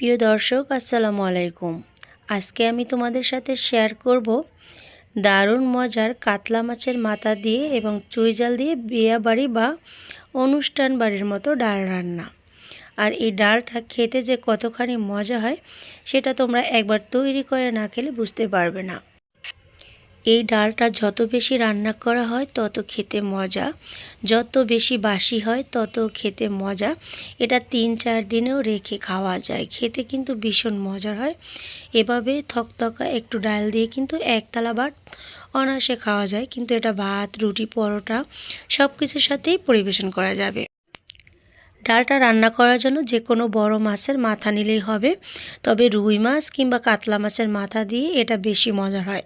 প্রিয় দর্শক, আসসালামু আলাইকুম। আজকে আমি তোমাদের সাথে শেয়ার করব দারুণ মজার কাতলা মাছের মাথা দিয়ে এবং চুইজাল দিয়ে বিয়া বাড়ি বা অনুষ্ঠান বাড়ির মতো ডাল রান্না। আর এই ডালটা খেতে যে কতখানি মজা হয়, সেটা তোমরা একবার তৈরি করে না খেলে বুঝতে পারবে না। এই ডালটা যত বেশি রান্না করা হয়, তত খেতে মজা। যত বেশি বাসি হয়, তত খেতে মজা। এটা তিন চার দিনেও রেখে খাওয়া যায়। খেতে কিন্তু ভীষণ মজার হয়। এভাবে থকথকা একটু ডাল দিয়ে কিন্তু একতলা ভাত অনায়াসে খাওয়া যায়। কিন্তু এটা ভাত, রুটি, পরোটা সব কিছুর সাথেই পরিবেশন করা যাবে। ডালটা রান্না করার জন্য যে কোনো বড় মাছের মাথা নিলেই হবে। তবে রুই মাছ কিংবা কাতলা মাছের মাথা দিয়ে এটা বেশি মজার হয়।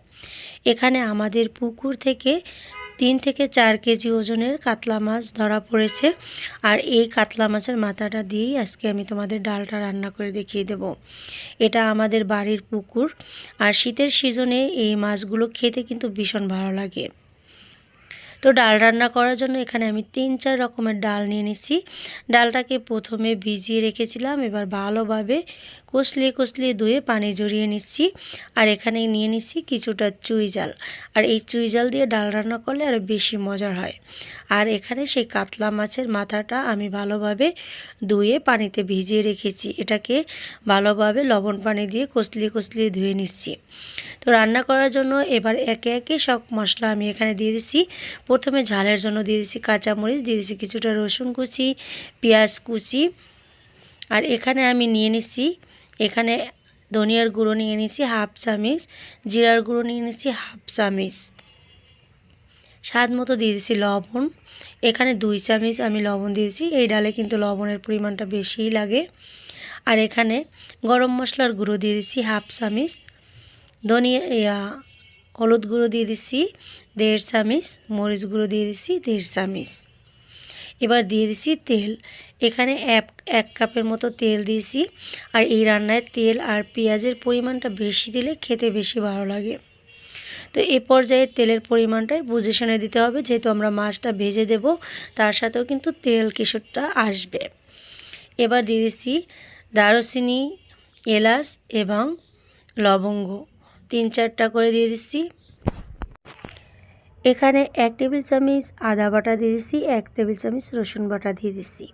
এখানে আমাদের পুকুর থেকে তিন থেকে চার কেজি ওজনের কাতলা মাছ ধরা পড়েছে। আর এই কাতলা মাছের মাথাটা দিয়েই আজকে আমি তোমাদের ডালটা রান্না করে দেখিয়ে দেব। এটা আমাদের বাড়ির পুকুর। আর শীতের সিজনে এই মাছগুলো খেতে কিন্তু ভীষণ ভালো লাগে। তো ডাল রান্না করার জন্য এখানে আমি তিন, চার রকমের ডাল নিয়ে নিচ্ছি ডালটাকে প্রথমে ভিজিয়ে রেখেছিলাম, এবার ভালোভাবে কষলিয়ে কষলিয়ে ধুয়ে পানি জড়িয়ে নিচ্ছি। আর এখানে নিয়ে নিচ্ছি কিছুটা চুই জাল। আর এই চুই জাল দিয়ে ডাল রান্না করলে আরও বেশি মজার হয়। আর এখানে সেই কাতলা মাছের মাথাটা আমি ভালোভাবে ধুয়ে পানিতে ভিজিয়ে রেখেছি। এটাকে ভালোভাবে লবণ পানি দিয়ে কষলিয়ে কষলিয়ে ধুয়ে নিচ্ছি। তো রান্না করার জন্য এবার একে একে সব মশলা আমি এখানে দিয়ে দিচ্ছি। প্রথমে ঝালের জন্য দিয়ে দিচ্ছি কাঁচামরিচ, দিয়ে দিচ্ছি কিছুটা রসুন কুচি, পেঁয়াজ কুচি। আর এখানে আমি নিয়ে নিচ্ছি, এখানে ধনিয়ার গুঁড়ো নিয়ে নিচ্ছি হাফ চামিচ, জিরার গুঁড়ো নিয়ে নিচ্ছি হাফ চামিচ। স্বাদ মতো দিয়ে দিচ্ছি লবণ। এখানে দুই চামিচ আমি লবণ দিয়েছি, এই ডালে কিন্তু লবণের পরিমাণটা বেশিই লাগে। আর এখানে গরম মশলার গুঁড়ো দিয়ে দিচ্ছি হাফ চামিচ। ধনিয়া হলুদ গুঁড়ো দিয়ে দিচ্ছি দেড় চামিচ, মরিচ গুঁড়ো দিয়ে দিচ্ছি দেড় চামিচ। এবার দিয়ে দিচ্ছি তেল। এখানে এক এক কাপের মতো তেল দিয়েছি। আর এই রান্নায় তেল আর পেঁয়াজের পরিমাণটা বেশি দিলে খেতে বেশি ভালো লাগে। তো এ পর্যায়ে তেলের পরিমাণটাই বুঝে শুনে দিতে হবে। যেহেতু আমরা মাছটা ভেজে দেব, তার সাথেও কিন্তু তেল কিছুটা আসবে। এবার দিয়ে দিচ্ছি দারুচিনি, এলাচ এবং লবঙ্গ। তিন চারটা করে দিয়ে দিচ্ছি। এখানে এক টেবিল চামচ আদা বাটা দিয়ে দিচ্ছি, এক টেবিল চামচ রসুন বাটা দিয়ে দিচ্ছি।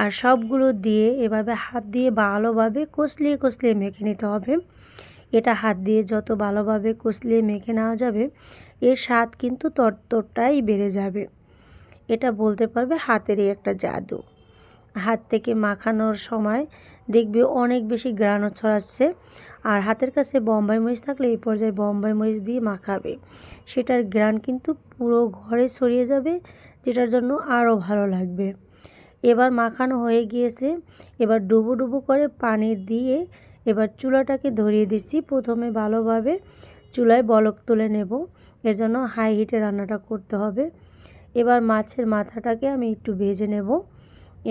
আর সবগুলো দিয়ে এভাবে হাত দিয়ে ভালোভাবে কষলিয়ে কষলিয়ে মেখে নিতে হবে। এটা হাত দিয়ে যত ভালোভাবে কষলিয়ে মেখে নেওয়া যাবে, এর স্বাদ কিন্তু তরতরটাই বেড়ে যাবে। এটা বলতে পারবে হাতেরই একটা জাদু। হাত থেকে মাখানোর সময় দেখবে অনেক বেশি গ্রানো ছড়াচ্ছে। আর হাতের কাছে বম্বাই মরিচ থাকলে এই পর্যায়ে বম্বাই মরিচ দিয়ে মাখাবে। সেটার গ্রান কিন্তু পুরো ঘরে ছড়িয়ে যাবে, যেটার জন্য আরও ভালো লাগবে। এবার মাখানো হয়ে গিয়েছে। এবার ডুবো ডুবো করে পানি দিয়ে এবার চুলাটাকে ধরিয়ে দিচ্ছি। প্রথমে ভালোভাবে চুলায় বলক তুলে নেব। এর জন্য হাই হিটে রান্নাটা করতে হবে। এবার মাছের মাথাটাকে আমি একটু ভেজে নেব।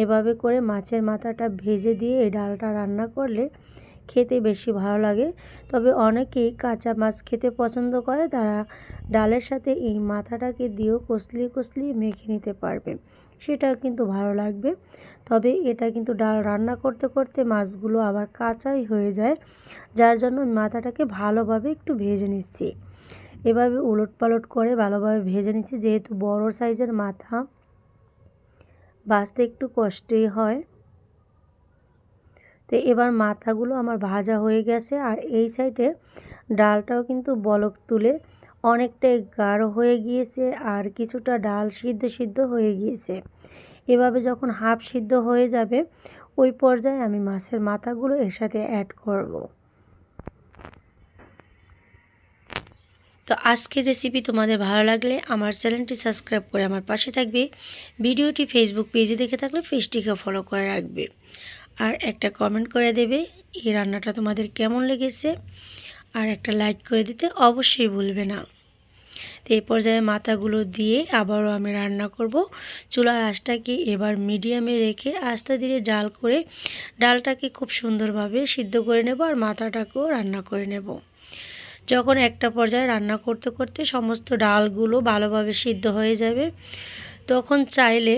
এভাবে করে মাছের মাথাটা ভেজে দিয়ে এই ডালটা রান্না করলে খেতে বেশি ভালো লাগে। তবে অনেকেই কাঁচা মাছ খেতে পছন্দ করে। তারা ডালের সাথে এই মাথাটাকে দিয়েও কষলিয়ে কষলিয়ে মেখে নিতে পারবে। সেটাও কিন্তু ভালো লাগবে। তবে এটা কিন্তু ডাল রান্না করতে করতে মাছগুলো আবার কাঁচাই হয়ে যায়, যার জন্য মাথাটাকে ভালোভাবে একটু ভেজে নিচ্ছি। এভাবে উলট পালট করে ভালোভাবে ভেজে নিচ্ছি। যেহেতু বড় সাইজের মাথা, বাঁচতে একটু কষ্টই হয়। তো এবার মাথাগুলো আমার ভাজা হয়ে গেছে আর এই সাইডে ডালটাও কিন্তু বলক তুলে অনেকটাই গাঢ় হয়ে গিয়েছে আর কিছুটা ডাল সিদ্ধ সিদ্ধ হয়ে গিয়েছে। এভাবে যখন হাফ সিদ্ধ হয়ে যাবে, ওই পর্যায়ে আমি মাছের মাথাগুলো এর সাথে অ্যাড করব। তো আজকের রেসিপি তোমাদের ভালো লাগলে আমার চ্যানেলটি সাবস্ক্রাইব করে আমার পাশে থাকবে। ভিডিওটি ফেসবুক পেজে দেখে থাকলে পেজটিকে ফলো করে রাখবে। আর একটা কমেন্ট করে দেবে, এই রান্নাটা তোমাদের কেমন লেগেছে? আর একটা লাইক করে দিতে অবশ্যই ভুলবে না। তো এই পর্যায়ে মাথাগুলো দিয়ে আবারও আমি রান্না করব। চুলার আঁচটাকে এবার মিডিয়ামে রেখে আস্তে ধীরে জাল করে ডালটাকে খুব সুন্দরভাবে সিদ্ধ করে নেব আর মাথাটাকেও রান্না করে নেব। যখন একটা পর্যায়ে রান্না করতে করতে সমস্ত ডালগুলো ভালোভাবে সিদ্ধ হয়ে যাবে, তখন চাইলে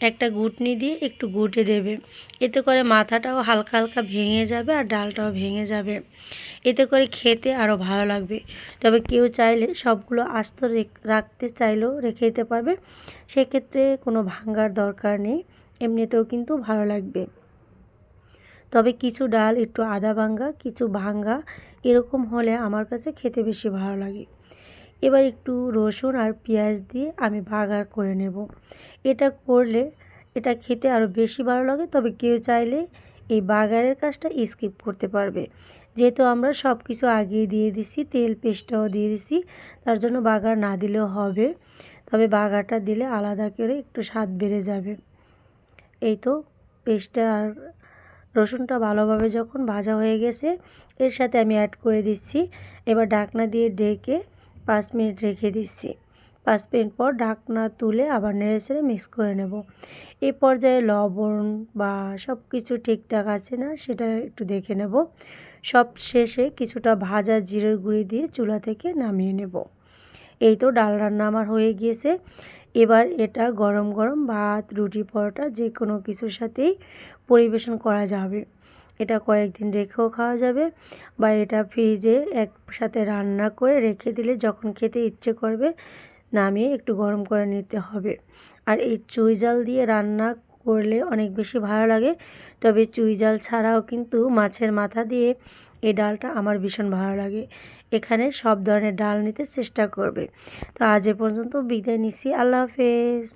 একটা ঘুটনি দিয়ে একটু ঘুটে দেবে। এতে করে মাথাটাও হালকা হালকা ভেঙে যাবে আর ডালটাও ভেঙে যাবে। এতে করে খেতে আরও ভালো লাগবে। তবে কেউ চাইলে সবগুলো আস্ত রাখতে চাইলেও রেখে দিতে পারবে। সেক্ষেত্রে কোনো ভাঙ্গার দরকার নেই। এমনিতেও কিন্তু ভালো লাগবে। তবে কিছু ডাল একটু আদা ভাঙ্গা কিছু ভাঙ্গা এরকম হলে আমার কাছে খেতে বেশি ভালো লাগে। এবার একটু রসুন আর পেঁয়াজ দিয়ে আমি বাগার করে নেব। এটা করলে এটা খেতে আরও বেশি ভালো লাগে, তবে কেউ চাইলে এই বাগারের কাজটা স্কিপ করতে পারবে। যেহেতু আমরা সব কিছু আগিয়ে দিয়ে দিছি, তেল পেস্টটাও দিয়ে দিছি, তার জন্য বাগার না দিলেও হবে। তবে বাগারটা দিলে আলাদা করে একটু স্বাদ বেড়ে যাবে। এই তো পেস্টটা আর রসুনটা ভালোভাবে যখন ভাজা হয়ে গেছে, এর সাথে আমি অ্যাড করে দিচ্ছি। এবার ঢাকনা দিয়ে ডেকে পাঁচ মিনিট রেখে দিচ্ছি। পাঁচ মিনিট পর ঢাকনা তুলে আবার নেড়ে ছেড়ে মিক্স করে নেব। এই পর্যায়ে লবণ বা সব কিছু ঠিকঠাক আছে না সেটা একটু দেখে নেব। সব শেষে কিছুটা ভাজা জিরের গুঁড়ি দিয়ে চুলা থেকে নামিয়ে নেব। এই তো ডাল রান্না আমার হয়ে গিয়েছে। এবার এটা গরম গরম ভাত, রুটি, পরোটা যে কোনো কিছুর সাথেই পরিবেশন করা যাবে। এটা কয়েকদিন রেখেও খাওয়া যাবে বা এটা ফ্রিজে একসাথে রান্না করে রেখে দিলে যখন খেতে ইচ্ছে করবে নামিয়ে একটু গরম করে নিতে হবে। আর এই চুই জাল দিয়ে রান্না করলে অনেক বেশি ভালো লাগে। তবে চুই জাল ছাড়াও কিন্তু মাছের মাথা দিয়ে এই ডালটা আমার ভীষণ ভালো লাগে। এখানে সব ধরনের ডাল নিতে চেষ্টা করবে। তো আজ এ পর্যন্ত বিদায় নিচ্ছি। আল্লাহ হাফেজ।